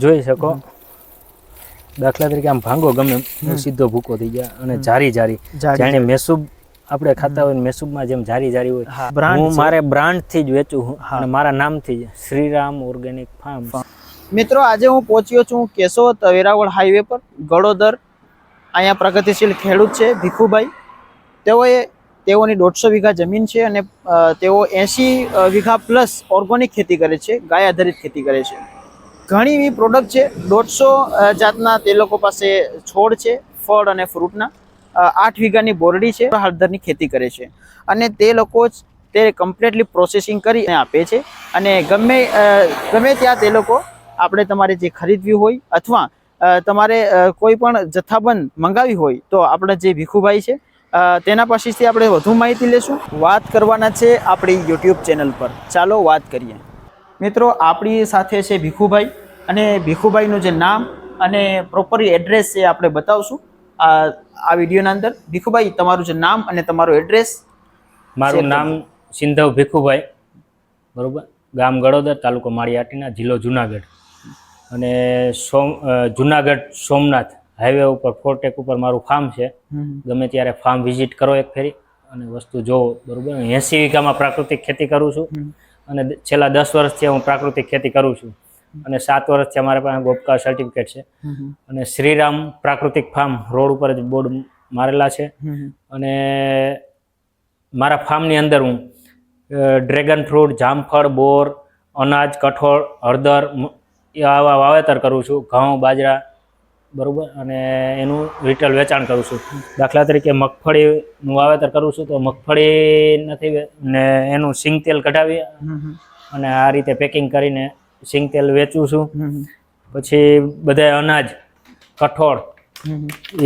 જોઈ શકો. દાખલા તરીકે આમ ભાંગો ગમે સીધો ભૂકો થઈ જાય અને જારી જારી. જાણે મેસૂબ આપણે ખાતા હોય મેસૂબમાં જેમ જારી જારી હોય હું મારે બ્રાન્ડથી જ વેચું અને મારા નામથી જ. Shriram organic farm. મિત્રો આજે હું પહોંચ્યો છું કેશોદ વેરાવળ હાઈવે પર ગળોદર. અહીંયા પ્રગતિશીલ ખેડૂત છે ભીખુભાઈ. તેઓએ તેઓની દોઢસો વીઘા જમીન છે અને તેઓ એંશી વીઘા પ્લસ ઓર્ગોનિક ખેતી કરે છે ગાય આધારિત ખેતી કરે છે. ઘણી એવી પ્રોડક્ટ છે. દોઢસો જાતના તે લોકો પાસે છોડ છે, ફળ અને ફ્રૂટના આઠ વીઘાની બોરડી છે. હળદરની ખેતી કરે છે. અને તે લોકો જ તે કમ્પ્લીટલી પ્રોસેસિંગ કરી આપે છે. અને ગમે ગમે ત્યાં તે લોકો આપણે તમારે જે ખરીદવી હોય અથવા તમારે કોઈ પણ જથ્થાબંધ મંગાવી હોય તો આપણા જે ભીખુભાઈ છે તેના પાસેથી આપણે વધુ માહિતી લેશું. વાત કરવાના છે આપણી યુટ્યુબ ચેનલ પર. ચાલો વાત કરીએ. મિત્રો, આપણી સાથે છે ભીખુભાઈ. અને ભીખુભાઈનું જે નામ અને પ્રોપર એડ્રેસ છે આપણે બતાવશું. આ આ વિડીયોના અંદર. ભીખુભાઈ તમારું જે નામ અને તમારું એડ્રેસ મારું નામ સિંધવ ભીખુભાઈ બરોબર? ગામ ગળોદર તાલુકો માળીયાટીના જિલ્લો જુનાગઢ. અને સોમ જુનાગઢ સોમનાથ હાઈવે ઉપર ફોરટેક ઉપર મારું ફાર્મ છે. ગમે ત્યારે ફાર્મ વિઝિટ કરો એક ફેરી. અને વસ્તુ જોવો બરોબર? એંસી વીઘામાં પ્રાકૃતિક ખેતી કરું છું. અને છેલ્લા દસ વર્ષથી હું પ્રાકૃતિક ખેતી કરું છું. અને સાત વર્ષથી અમારા પાસે ગોપકા સર્ટિફિકેટ છે. અને શ્રીરામ પ્રાકૃતિક ફાર્મ રોડ ઉપર જ બોર્ડ મારેલા છે. અને મારા ફાર્મની અંદર હું ડ્રેગન ફ્રૂટ જામફળ બોર અનાજ કઠોળ હળદર આવા વાવેતર કરું છું. ઘઉં બાજરા બરોબર? અને એનું રિટેલ વેચાણ કરું છું. દાખલા તરીકે મગફળીનું વાવેતર કરું છું તો મગફળી નથી ને એનું સિંગ તેલ કઢાવી અને આ રીતે પેકિંગ કરીને સિંગ તેલ વેચું છું. પછી બધા અનાજ કઠોળ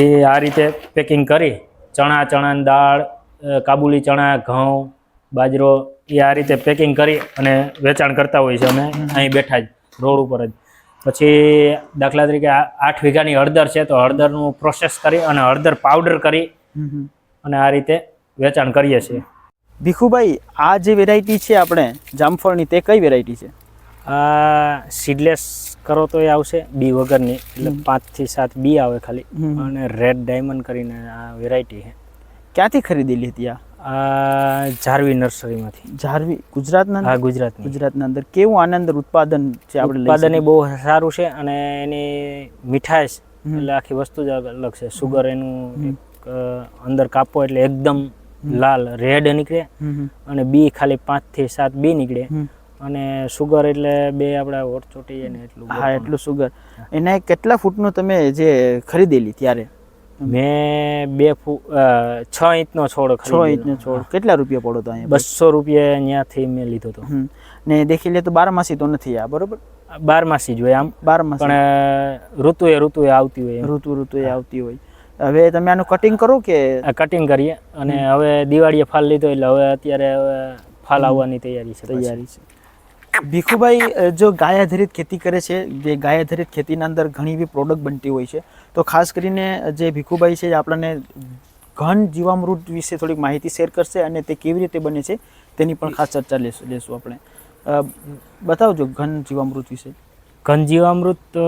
એ આ રીતે પેકિંગ કરી. ચણા ચણાની દાળ કાબુલી ચણા ઘઉં બાજરો એ આ રીતે પેકિંગ કરી અને વેચાણ કરતા હોય છે અમે. અહીં બેઠા જ રોડ ઉપર જ. પછી દાખલા તરીકે આઠ વીઘાની હળદર છે તો હળદરનું પ્રોસેસ કરી અને હળદર પાવડર કરી અને આ રીતે વેચાણ કરીએ છીએ. ભીખુભાઈ આ જે વેરાયટી છે આપણે જામફળની તે કઈ વેરાયટી છે? આ સીડલેસ કરો તો એ આવશે બી વગરની. એટલે પાંચથી સાત બી આવે ખાલી. અને રેડ ડાયમંડ કરીને આ વેરાયટી છે. ક્યાંથી ખરીદેલી હતી આ? ઝારવી નર્સરીમાંથી. ઝારવી ગુજરાતના? હા ગુજરાત ગુજરાતના અંદર. કેવું આના અંદર ઉત્પાદન છે આપણે ઉત્પાદન એ બહુ સારું છે અને એની મીઠાશ એટલે આખી વસ્તુ જ અલગ છે. સુગર એનું અંદર કાપો એટલે એકદમ લાલ રેડ નીકળે. અને બી ખાલી પાંચથી સાત બી નીકળે. અને સુગર એટલે બે આપણા ઓટ ચોટી જાય ને એટલું હા એટલું સુગર એના કેટલા ફૂટનું તમે જે ખરીદેલી ત્યારે? મેં બે ફૂટ છ ઇંચનો છોડ છ. ઇંચનો છોડ. કેટલા રૂપિયા પડો તો અહીંયા? બસો રૂપિયા ત્યાંથી મેં લીધો હતો ને દેખી લે તો બારમાસી તો નથી આ બરોબર? બારમાસી જ હોય આમ. બારમાસી. પણ ઋતુએ ઋતુએ આવતી હોય ઋતુ ઋતુ આવતી હોય. હવે તમે આનું કટિંગ કરો કે? કટિંગ કરીએ. અને હવે દિવાળીએ ફાલ લીધો એટલે હવે અત્યારે હવે ફાલ આવવાની તૈયારી છે તૈયારી છે. ભીખુભાઈ જો ગાય આધારિત ખેતી કરે છે જે ગાય આધારિત ખેતીના અંદર ઘણી એવી પ્રોડક્ટ બનતી હોય છે તો ખાસ કરીને જે ભીખુભાઈ છે આપણને ઘન જીવામૃત વિશે થોડીક માહિતી શેર કરશે અને તે કેવી રીતે બને છે તેની પણ ખાસ ચર્ચા લેશું લેશું આપણે. બતાવજો ઘન જીવામૃત વિશે. ઘન જીવામૃત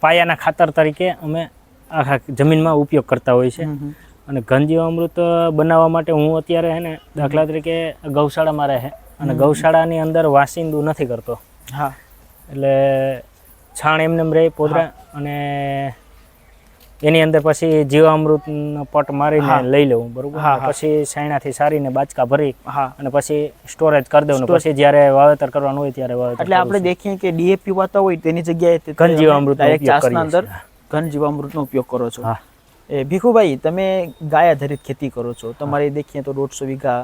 પાયાના ખાતર તરીકે અમે આખા જમીનમાં ઉપયોગ કરતા હોય છે. અને ઘન અને ઘનજીવામૃત બનાવવા માટે હું અત્યારે હે ને દાખલા તરીકે ગૌશાળામાં રહે. અને ગૌશાળાની અંદર વાસિંદુ નથી કરતો. હા. એટલે છાણ એમને એમ રહે પોદરા અને એની અંદર પછી જીવામૃતનો પટ મારીને લઈ લઉં બરોબર? પછી સાયણાથી સારીને બાચકા ભરી હા. અને પછી સ્ટોરેજ કરી દઉં પછી જ્યારે વાવેતર કરવાનું હોય ત્યારે વાવેતર એટલે આપણે દેખીએ કે ડીએપી વાતા હોય તેની જગ્યાએ ઘન જીવામૃત ચાસના અંદર ઘન જીવામૃતનો ઉપયોગ કરો છો. હા. એ ભીખુભાઈ તમે ગાય આધારિત ખેતી કરો છો. તમારી દેખીએ તો દોઢસો વીઘા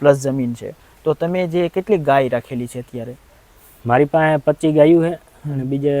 પ્લસ જમીન છે. તો તમે જે કેટલી ગાય રાખેલી છે અત્યારે? મારી પાસે પચીસ ગાયું છે અને બીજે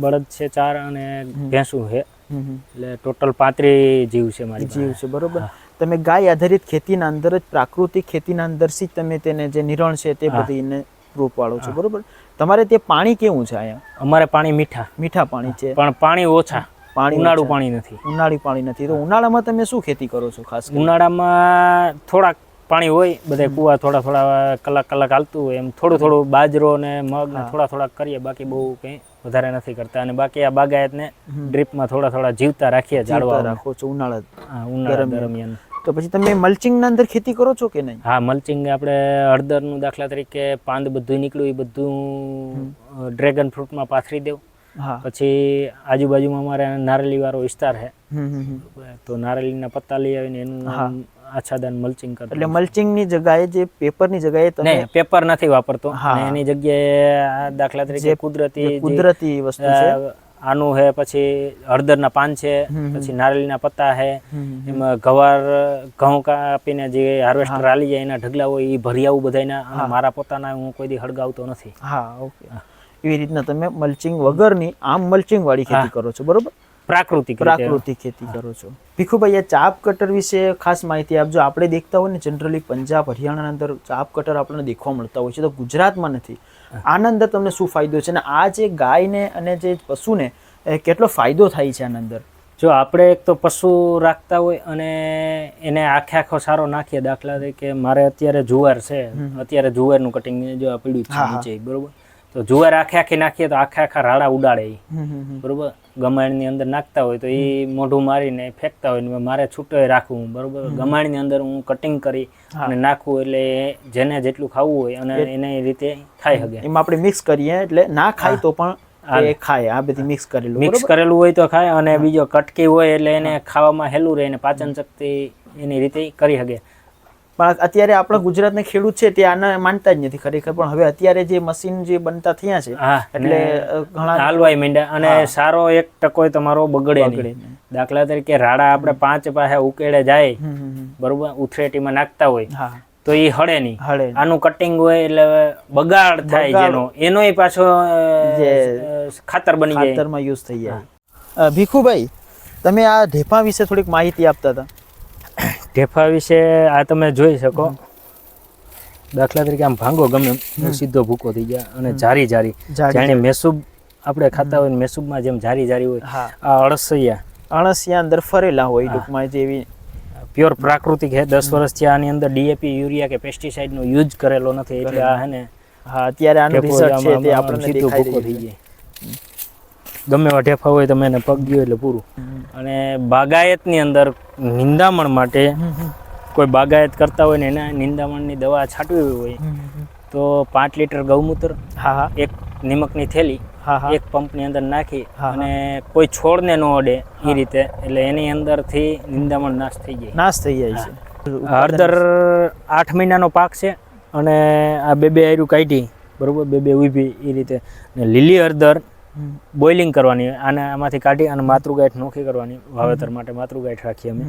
બળદ છે ચાર અને ભેંસું છે. એટલે ટોટલ પાંત્રીસ જીવ છે મારી જીવ છે બરોબર. તમે ગાય આધારિત ખેતીના અંદર જ પ્રાકૃતિક ખેતીના અંદરથી જ તમે તેને જે નિરણ છે તે બધીને પ્રૂફ પાડો છો બરોબર? તમારે તે પાણી કેવું છે અહીંયા? અમારે પાણી મીઠા. મીઠા પાણી છે. પણ પાણી ઓછા. પાણી ઉનાળું પાણી નથી. ઉનાળી પાણી નથી. તો ઉનાળામાં તમે શું ખેતી કરો છો ખાસ ઉનાળામાં થોડાક પાણી હોય બધા કુવા થોડા થોડા કલાક કલાક હાલતું હોય એમ થોડું થોડું બાજરો ને મગ ને થોડા થોડા કરીએ બાકી બહુ કંઈ વધારે નથી કરતા. અને બાકી આ બાગાયતને ડ્રીપમાં થોડા થોડા જીવતા રાખીએ ઝાડવા રાખો છો ઉનાળા ઉનાળા દરમિયાન. તો પછી તમે મલ્ચિંગ ના અંદર ખેતી કરો છો કે નહીં? હા મલ્ચિંગ આપણે હળદરનું દાખલા તરીકે પાંદ બધું નીકળ્યું એ બધું ડ્રેગન ફ્રૂટમાં પાથરી દેવું. પછી આજુબાજુમાં અમારે નારેલી વાળો વિસ્તાર છે. તો નારેલીના પત્તા લઈ આવીને એનું આચ્છાદન મલ્ચિંગ કરતા એટલે મલ્ચિંગની જગ્યાએ જે પેપરની જગ્યાએ તમે પેપર નથી વાપરતો. અને એની જગ્યાએ આ દાખલા તરીકે કુદરતી કુદરતી વસ્તુ છે. આનું હે પછી હળદરના પાન છે પછી નારેલીના પત્તા હે એમાં ગવાર ઘઉં કાપીને જે હાર્વેસ્ટર આલી જાય એના ઢગલા હોય એ ભરી આવું બધાયના. અને મારા પોતાના હું કોઈ દી હળગાવતો નથી. હા ઓકે. એવી રીતના તમે મલ્ચિંગ વગરની આમ મલ્ચિંગ વાળી ખેતી કરો છો બરોબર? પ્રાકૃતિક પ્રાકૃતિક ખેતી કરો છો. ભીખુભાઈ આ ચાપ કટર વિશે ખાસ માહિતી આપજો. આપણે દેખતા હોય ને જનરલી પંજાબ હરિયાણાના અંદર ચાપ કટર આપણને દેખવા મળતા હોય છે. તો ગુજરાતમાં નથી. આના અંદર તમને શું ફાયદો છે? અને આ જે ગાયને અને જે પશુને કેટલો ફાયદો થાય છે આના અંદર? જો આપણે એક તો પશુ રાખતા હોય અને એને આખે આખો સારો નાખીએ દાખલા તરીકે મારે અત્યારે જુવાર છે. અત્યારે જુવારનું કટિંગ જો આ પીડ્યું છે બરોબર? તો જુવાર આખે આખી નાખીએ તો આખે આખા રાડા ઉડાડે બરોબર? ગમાણની અંદર નાખતા હોય તો એ મોઢું મારીને ફેંકતા હોય ને મારે છૂટો રાખવું બરોબર? ગમાણની અંદર હું કટિંગ કરી અને નાખવું એટલે જેને જેટલું ખાવું હોય અને એને રીતે ખાઈ શકે એમાં આપણે મિક્સ કરીએ એટલે ના ખાય તો પણ એ ખાય આ બધી મિક્સ કરેલું મિક્સ કરેલું હોય તો ખાય અને બીજો કટકી હોય એટલે એને ખાવામાં હેલું રહે અને પાચન શક્તિ એની રીતે કરી શકે પણ અત્યારે આપણા ગુજરાતના ખેડૂત છે તે આને માનતા જ નથી ખરેખર. પણ હવે અત્યારે જે મશીન જે બનતા થયા છે એટલે ઘણા હાલવાય મીંડા. અને સારો એક ટકોય તમારો બગડે નહીં. દાખલા તરીકે રાડા આપણે પાંચ પાસે ઉકેડે જાય. બરોબર ઉથરેટીમાં નાખતા હોય તો એ હળે નહીં. હળે આનું કટિંગ હોય એટલે બગાડ થાય જેનો. એનોય પાછો ખાતર બની જાય. ખાતરમાં યુઝ થઈ જાય. ભીખુભાઈ તમે આ ઢેફા વિશે થોડીક માહિતી આપતા હતા. ઢેફા વિશે આ તમે જોઈ શકો. દાખલા તરીકે આમ ભાંગો ગમે સીધો ભૂકો થઈ જાય અને જારી જારી. જાણે મેસૂબ આપણે ખાતા હોય મેસૂબમાં જેમ જારી જારી હોય આ અળસિયા. અળસિયા અંદર ફરેલા હોય ટૂંકમાં જેવી. પ્યોર પ્રાકૃતિક હે દસ વર્ષથી આની અંદર ડીએપી યુરિયા કે પેસ્ટિસાઇડનો યુઝ કરેલો નથી એટલે આ હે ને હા અત્યારે આનું રિસર્ચ છે તે આપણને દેખાઈ થઈ જાય ગમે એવા ઢેફા હોય તમે એને પગ ગયો એટલે પૂરું. અને બાગાયતની અંદર નિંદામણ માટે કોઈ બાગાયત કરતા હોય ને એના નિંદામણની દવા છાંટવી હોય તો પાંચ લીટર ગૌમૂત્ર હા હા. એક નિમકની થેલી હા હા. એક પંપની અંદર નાખી અને કોઈ છોડને ન અડે એ રીતે. એટલે એની અંદરથી નિંદામણ નાશ થઈ જાય. નાશ થઈ જાય છે. હળદર આઠ મહિનાનો પાક છે અને આ બે બે આયરું કાઢી બરોબર? બે બે ઊભી એ રીતે. લીલી હળદર. બોઇલિંગ કરવાની આને આમાંથી કાઢી અને માતૃગાંઠ નોખી કરવાની વાવેતર માટે માતૃગાંઠ રાખીએ અમે.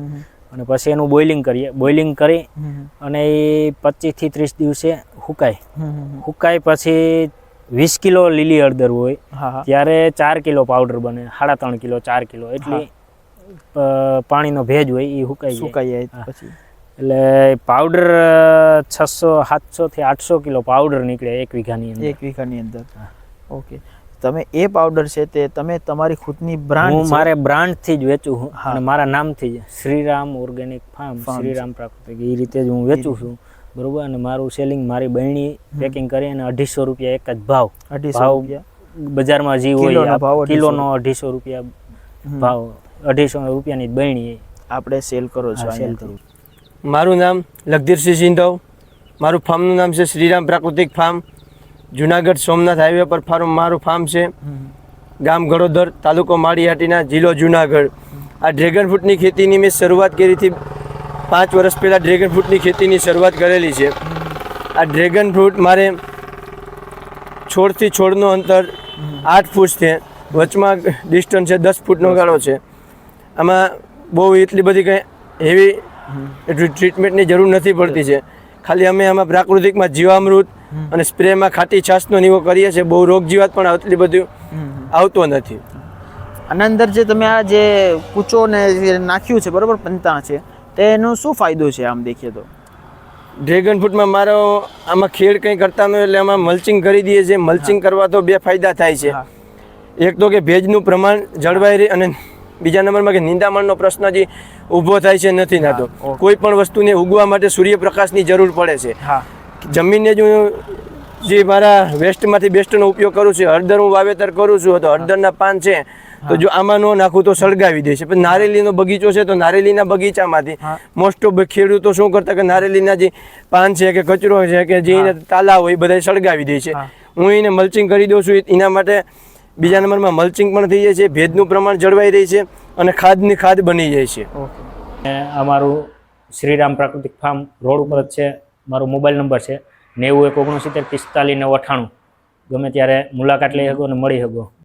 અને પછી એનું બોઇલિંગ કરીએ. બોઇલિંગ કરી અને એ પચીસથી ત્રીસ દિવસે હુકાય. હુકાય પછી વીસ કિલો લીલી હળદર હોય ત્યારે ચાર કિલો પાવડર બને. સાડા ત્રણ કિલો ચાર કિલો. એટલી પાણીનો ભેજ હોય એ હુકાઈ સુકાઈ જાય પછી. એટલે પાવડર છસો સાતસો થી આઠસો કિલો પાવડર નીકળે એક વીઘાની અંદર. એક વીઘાની અંદર. ઓકે. તમે એ પાવડર છે તે તમે તમારી ખુદની બ્રાન્ડ હું મારે બ્રાન્ડથી જ વેચું છું હા. અને મારા નામથી જ. શ્રીરામ ઓર્ગેનિક ફાર્મ શ્રીરામ પ્રાકૃતિક. એ રીતે જ હું વેચું છું. બરોબર? અને મારું સેલિંગ મારી બહેણી પેકિંગ કરી અને અઢીસો રૂપિયા એક જ ભાવ. અઢીસો રૂપિયા. બજારમાં જે હોય ભાવ કિલોનો અઢીસો રૂપિયા ભાવ. અઢીસો રૂપિયાની જ બહેણી આપણે સેલ કરો છો સેલ. કરું મારું નામ લગધીરસિંહ સિંધવ. મારું ફાર્મનું નામ છે શ્રીરામ પ્રાકૃતિક ફાર્મ જુનાગઢ સોમનાથ હાઈવે પર ફાર્મ મારું ફાર્મ છે. ગામ ગળોદર તાલુકો માળીહાટીના જિલ્લો જુનાગઢ. આ ડ્રેગન ફ્રૂટની ખેતીની મેં શરૂઆત કરી હતી. પાંચ વર્ષ પહેલાં ડ્રેગન ફ્રૂટની ખેતીની શરૂઆત કરેલી છે. આ ડ્રેગન ફ્રૂટ મારે છોડથી છોડનું અંતર આઠ ફૂટ છે. વચમાં ડિસ્ટન્સ છે દસ ફૂટનો ગાળો છે. આમાં બહુ એટલી બધી કંઈ હેવી ટ્રીટમેન્ટની જરૂર નથી પડતી છે. ખાલી અમે આમાં પ્રાકૃતિકમાં જીવામૃત અને સ્પ્રેમાં ખાટી છાશનો નિવો કરીએ છીએ બહુ રોગ જીવાત પણ આટલી બધું. આવતો નથી. આના અંદર જે તમે આ જે કૂચો ને નાખ્યું છે બરોબર પંતા છે તેનો શું ફાયદો છે આમ દેખીએ તો? ડ્રેગન ફ્રૂટમાં મારો આમાં ખેડ કંઈ કરતા નહીં એટલે આમાં મલ્ચિંગ કરી દઈએ છીએ. મલ્ચિંગ કરવા તો બે ફાયદા થાય છે. એક તો કે ભેજનું પ્રમાણ જળવાઈ રહે અને બીજા નંબરમાં કે નિંદામણનો પ્રશ્ન જે ઊભો થાય છે નથી થતો. ઓકે. કોઈ પણ વસ્તુને ઉગવા માટે સૂર્યપ્રકાશની જરૂર પડે છે. જમીનને જો જે મારા વેસ્ટમાંથી બેસ્ટનો ઉપયોગ કરું છું હળદર હું વાવેતર કરું છું તો હળદરના પાન છે તો જો આમાં ન નાખું તો સળગાવી દે છે. પણ નારેલીનો બગીચો છે તો નારેલીના બગીચામાંથી મોસ્ટ ઓફ ખેડૂતો શું કરતા કે નારેલીના જે પાન છે કે કચરો છે કે જે તાલા હોય એ બધા સળગાવી દે છે. હું. એને મલ્ચિંગ કરી દઉં છું એના માટે બીજા નંબરમાં મલ્ચિંગ પણ થઈ જાય છે, ભેજનું પ્રમાણ જળવાઈ રહી છે અને ખાદની ખાદ બની જાય છે. અમારું શ્રીરામ પ્રાકૃતિક ફાર્મ રોડ ઉપર જ છે, મારો મોબાઈલ નંબર છે, નેવું, એક, ઓગણસિત્તેર, પિસ્તાલીસ નવ અઠ્ઠાણું ગમે ત્યારે મુલાકાત લઈ શકો અને મળી શકો.